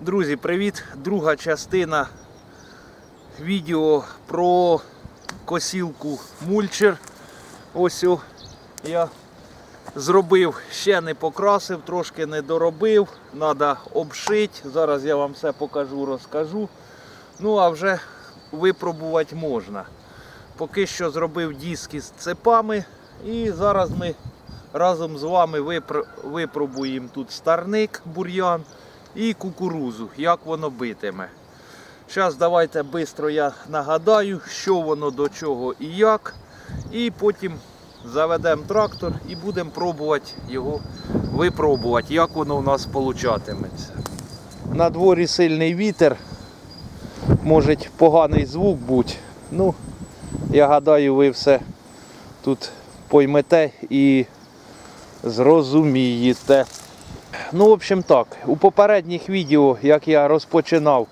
Друзі, привіт! Друга частина відео про косілку мульчер. Ось я зробив, ще не покрасив, трошки не доробив. Треба обшити. Зараз я вам все покажу, розкажу. Ну а вже випробувати можна. Поки що зробив диски з цепами. І зараз ми разом з вами випробуємо тут старник бур'ян і кукурузу, як воно битиме. Зараз давайте швидко я нагадаю, що воно до чого і як. І потім заведемо трактор і будемо пробувати його випробувати, як воно у нас получатиметься. На дворі сильний вітер, може поганий звук бути. Ну, я гадаю, ви все тут поймете і зрозумієте. Ну, в общем так, у попередніх відео, як я розпочинав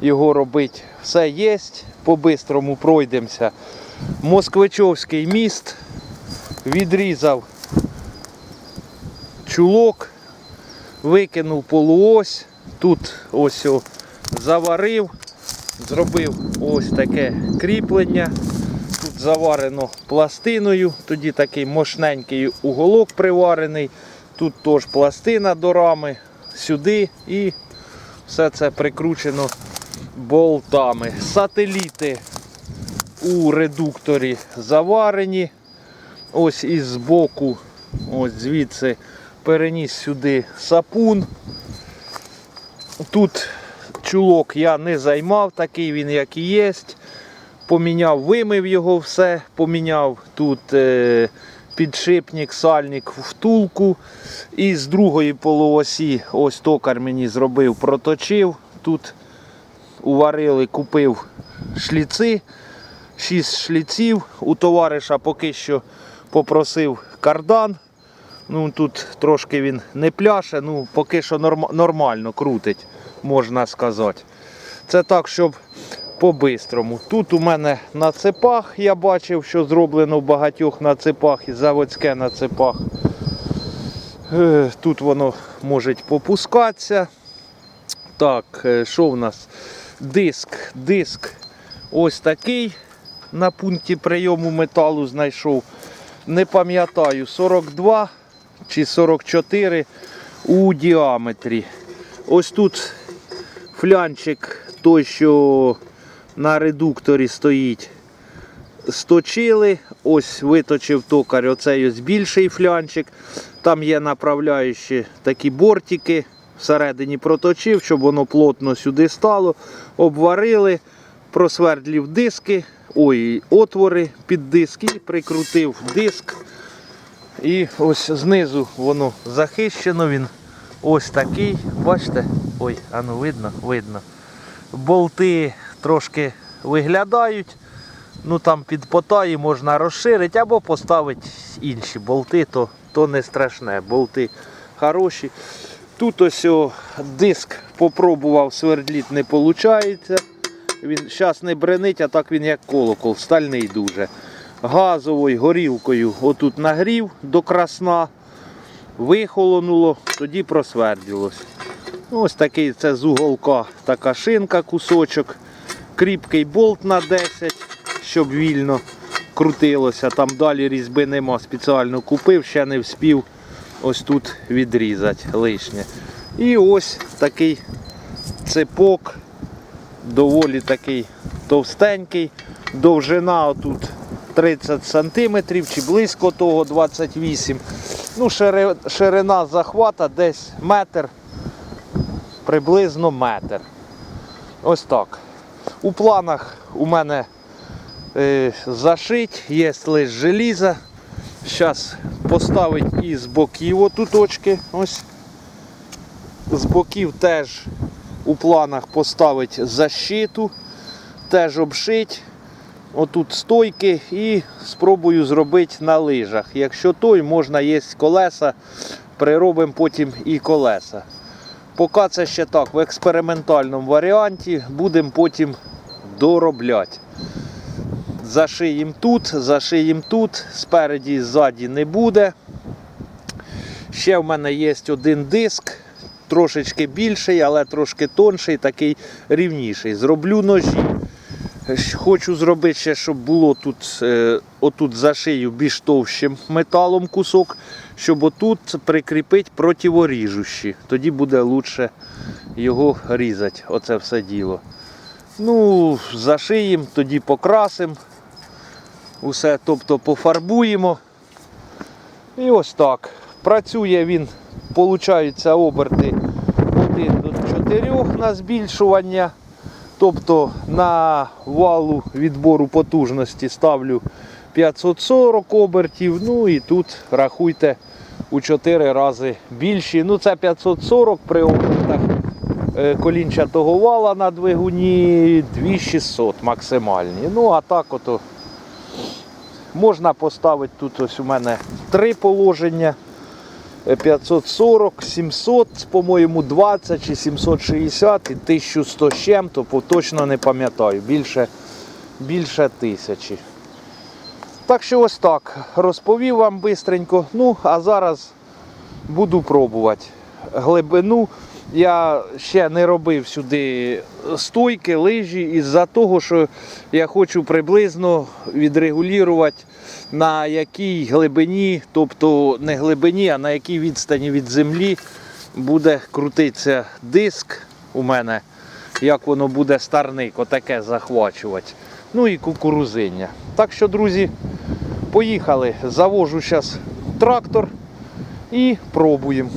його робити, все є. По-бистрому пройдемося. Москвичовський міст відрізав чулок, викинув полуось, тут ось заварив, зробив ось таке кріплення. Тут заварено пластиною, тоді такий мощненький уголок приварений. Тут теж пластина до рами, сюди і все це прикручено болтами. Сателіти у редукторі заварені. Ось із боку, ось звідси переніс сюди сапун. Тут чулок я не займав, такий він як і є. Поміняв, вимив його все, поміняв тут е, підшипник, сальник, втулку. І з другої полуосі ось токар мені зробив, проточив. Тут уварили, купив шліци, 6 шліців. У товариша поки що попросив кардан. Ну, Тут трошки він не пляше, ну поки що норм- нормально крутить, можна сказати. Це так, щоб по-бистрому. Тут у мене на цепах я бачив, що зроблено в багатьох на цепах і заводське на цепах. Е, Тут воно може попускатися. Так, е, що в нас? Диск. Диск ось такий на пункті прийому металу знайшов. Не пам'ятаю, 42 чи 44 у діаметрі. Ось тут флянчик той, що на редукторі стоїть. Сточили, ось виточив токар, оцей ось більший флянчик. Там є направляючі такі бортики. Всередині проточив, щоб воно плотно сюди стало. Обварили, просвердлів диски, ой, отвори під диск і прикрутив диск. І ось знизу воно захищено. Він ось такий. Бачите? Ой, а ну видно, видно. Болти трошки виглядають. Ну там під потаї можна розширити або поставити інші болти, то, то не страшне. Болти хороші. Тут ось о, диск попробував свердліт, не виходить. Він зараз не бренить, а так він як колокол, стальний дуже. Газовою горілкою отут нагрів до красна, вихолонуло, тоді просвердилось. Ну, Ось такий це з уголка така шинка, кусочок. Кріпкий болт на 10, щоб вільно крутилося. Там далі різьби нема. Спеціально купив, ще не вспів ось тут відрізати лишнє. І ось такий цепок, доволі такий товстенький. Довжина отут 30 см чи близько того 28 Ну, ширина захвата десь метр, приблизно метр. Ось так. У планах у мене е, зашить, є лише желізо. Зараз поставить і з боків отуточки. Ось. З боків теж у планах поставить защиту, теж обшить. Отут стойки і спробую зробити на лижах. Якщо той, можна є колеса, приробимо потім і колеса. Поки це ще так, в експериментальному варіанті, будемо потім доробляти. Зашиємо тут, зашиємо тут, спереді і ззаді не буде. Ще в мене є один диск трошечки більший, але трошки тонший, такий рівніший. Зроблю ножі. Хочу зробити ще, щоб було тут, е, отут за шию більш товщим металом кусок, щоб отут прикріпити противоріжущі. Тоді буде лучше його різати, оце все діло. Ну, зашиємо, тоді покрасимо. Усе, тобто пофарбуємо. І ось так. Працює він, получаються оберти 1 до 4 на збільшування. Тобто на валу відбору потужності ставлю 540 обертів. Ну і тут рахуйте у 4 рази більші. Ну це 540 при обертах е, колінчатого вала на двигуні 2600 максимальні. Ну а так ото можна поставити тут ось у мене три положення. Е, 540, 700, по-моєму, 20 чи 760 і 1100 з чим-то, точно не пам'ятаю, більше, більше тисячі. Так що ось так, розповів вам бистренько. Ну, а зараз буду пробувати. Глибину я ще не робив сюди стойки, лижі із-за того, що я хочу приблизно відрегулювати на якій глибині, тобто не глибині, а на якій відстані від землі буде крутитися диск у мене, як воно буде старник, отаке захвачувати. Ну і кукурузиння. Так що, друзі, поїхали. Завожу зараз трактор і пробуємо.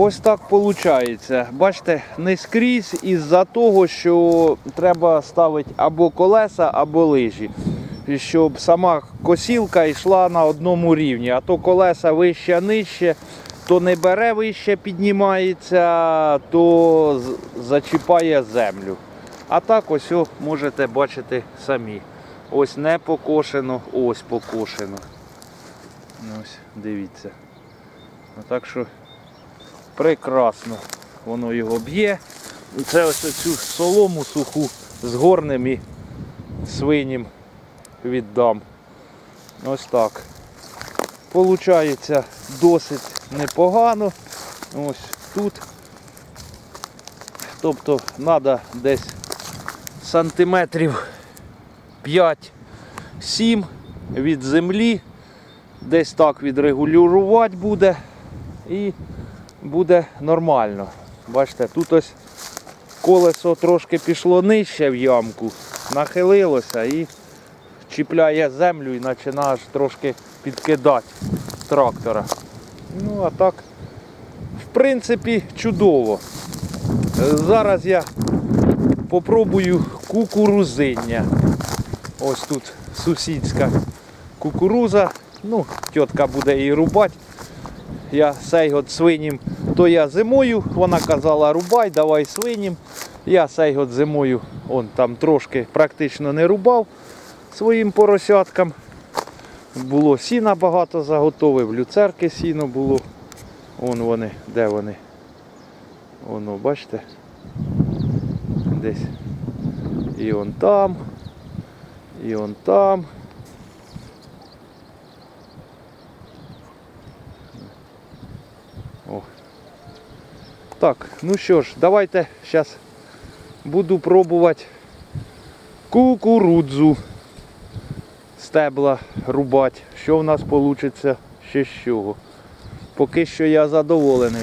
Ось так виходить. Бачите, не скрізь із-за того, що треба ставити або колеса, або лижі. Щоб сама косілка йшла на одному рівні, а то колеса вище нижче, то не бере вище, піднімається, то зачіпає землю. А так ось можете бачити самі. Ось не покошено, ось покошено. Ось, дивіться. Так що прекрасно воно його б'є. Це ось цю солому суху з горним і свинім віддам. Ось так. Получається досить непогано. Ось тут. Тобто треба десь сантиметрів 5-7 від землі. Десь так відрегулювати буде і буде нормально. Бачите, тут ось колесо трошки пішло нижче в ямку, нахилилося і чіпляє землю і починає трошки підкидати трактора. Ну а так, в принципі, чудово. Зараз я попробую кукурузиння. Ось тут сусідська кукуруза. Ну, тітка буде її рубати. Я сей от свинім, то я зимою, вона казала, рубай, давай свинім. Я цей от зимою он там трошки практично не рубав своїм поросяткам. Було сіна багато заготовив, люцерки сіно було. Вон вони, де вони? Воно, бачите? Десь. І он там. І он там. Так, ну що ж, давайте зараз буду пробувати кукурудзу стебла рубати. Що в нас вийде ще з чого. Поки що я задоволений.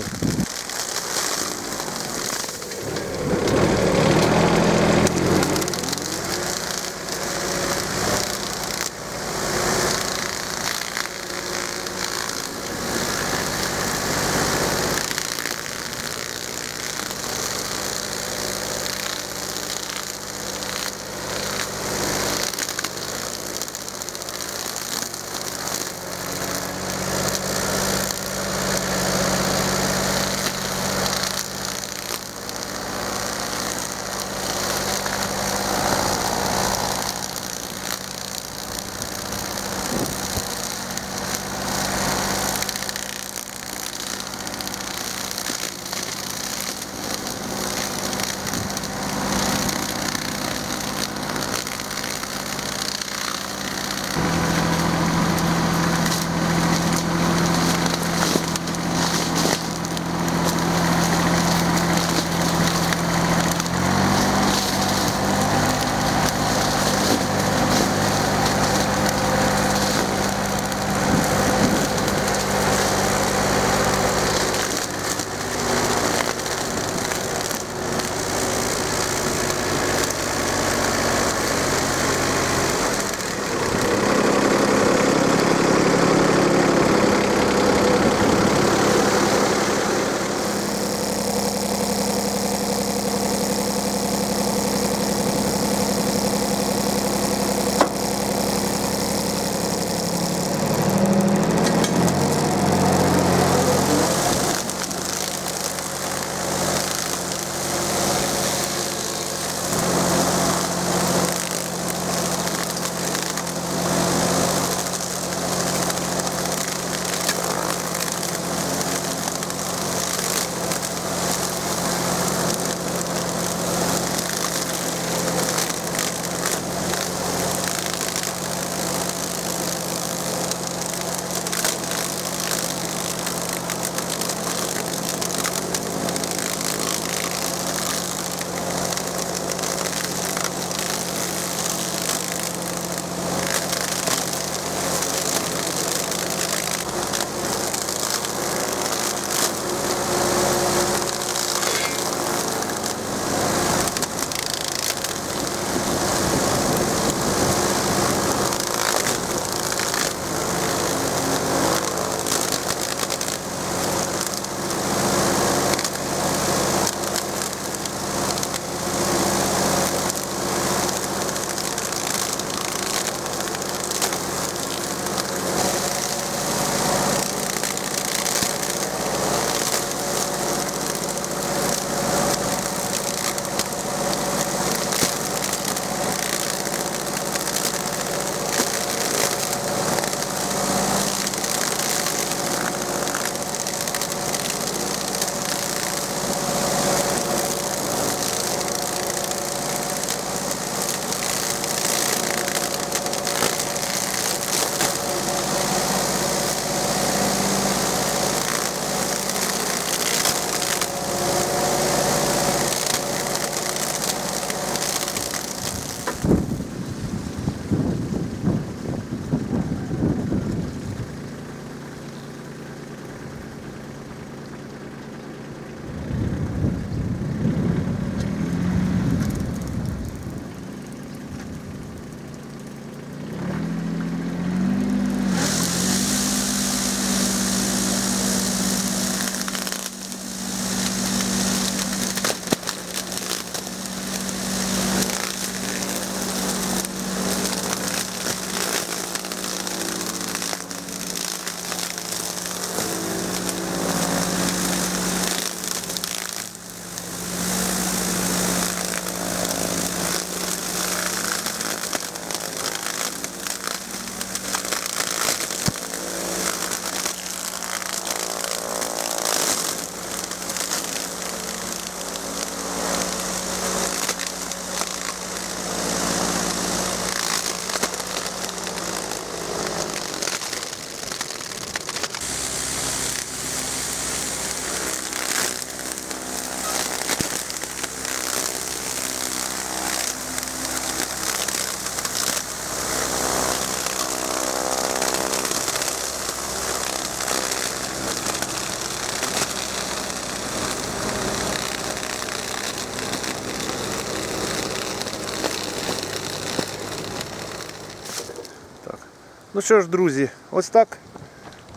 Ну що ж, друзі, ось так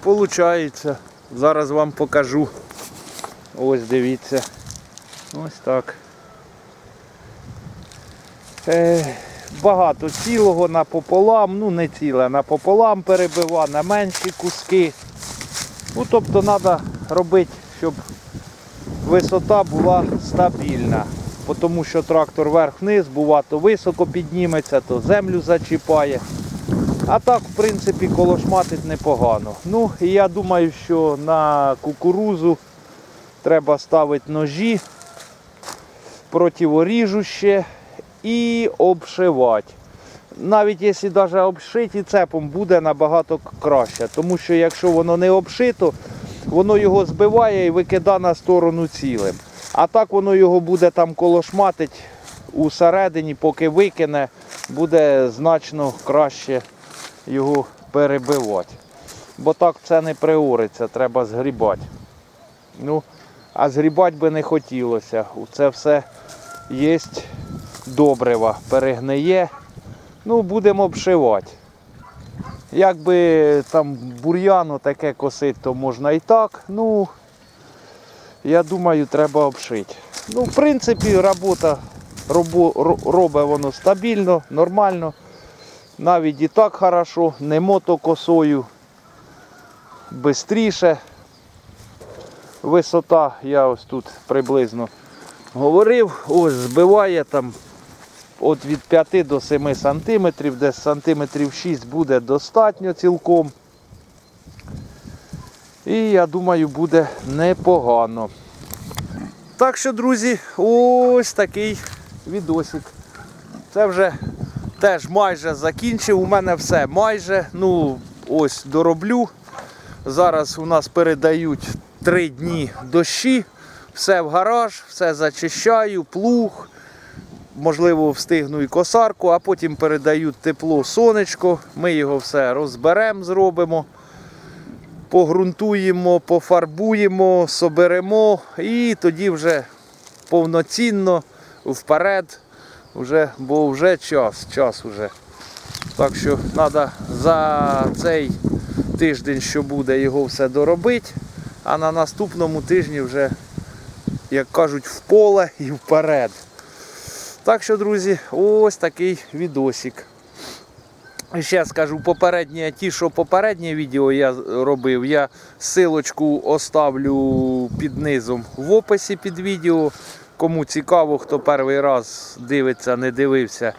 виходить. Зараз вам покажу. Ось дивіться. Ось так. Е, багато цілого напополам, ну не ціле, напополам перебива, на менші куски. Ну, тобто треба робити, щоб висота була стабільна. Тому що трактор вверх-вниз, бува, то високо підніметься, то землю зачіпає. А так, в принципі, колошматить непогано. Ну, і я думаю, що на кукурузу треба ставити ножі противоріжуще і обшивати. Навіть якщо навіть обшиті цепом буде набагато краще. Тому що якщо воно не обшито, воно його збиває і викидає на сторону цілим. А так воно його буде там колошматить усередині, поки викине, буде значно краще його перебивати. Бо так це не приориться, треба згрібати. Ну, а згрібати би не хотілося. Це все є добрива, перегниє. Ну, будемо обшивати. Якби там бур'яну таке косить, то можна і так. Ну, я думаю, треба обшити. Ну, в принципі, робота робо, робить воно стабільно, нормально. Навіть і так хорошо, не мотокосою. Бистріше. Висота, я ось тут приблизно говорив, ось збиває там от від 5 до 7 сантиметрів, десь сантиметрів 6 буде достатньо цілком. І я думаю, буде непогано. Так що, друзі, ось такий відосик. Це вже теж майже закінчив. У мене все майже. Ну, ось дороблю. Зараз у нас передають 3 дні дощі. Все в гараж, все зачищаю, плуг. Можливо, встигну і косарку, а потім передають тепло сонечко. Ми його все розберемо, зробимо, погрунтуємо, пофарбуємо, соберемо і тоді вже повноцінно вперед, вже, бо вже час, час уже. Так що треба за цей тиждень, що буде, його все доробити, а на наступному тижні вже, як кажуть, в поле і вперед. Так що, друзі, ось такий відосик. І Ще скажу, попереднє, ті, що попереднє відео я робив, я силочку оставлю під низом в описі під відео. Кому цікаво, хто перший раз дивиться, не дивився,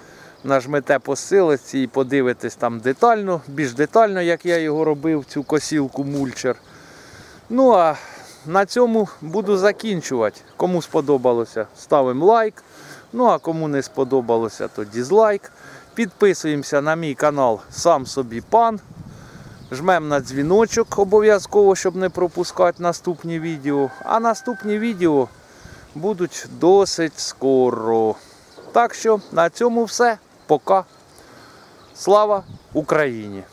нажмете по силиці і подивитесь там детально, більш детально, як я його робив, цю косілку мульчер. Ну а на цьому буду закінчувати. Кому сподобалося, ставимо лайк. Ну а кому не сподобалося, то дізлайк. Підписуємося на мій канал Сам собі пан. Жмемо на дзвіночок обов'язково, щоб не пропускати наступні відео. А наступні відео будуть досить скоро. Так що на цьому все. Пока. Слава Україні!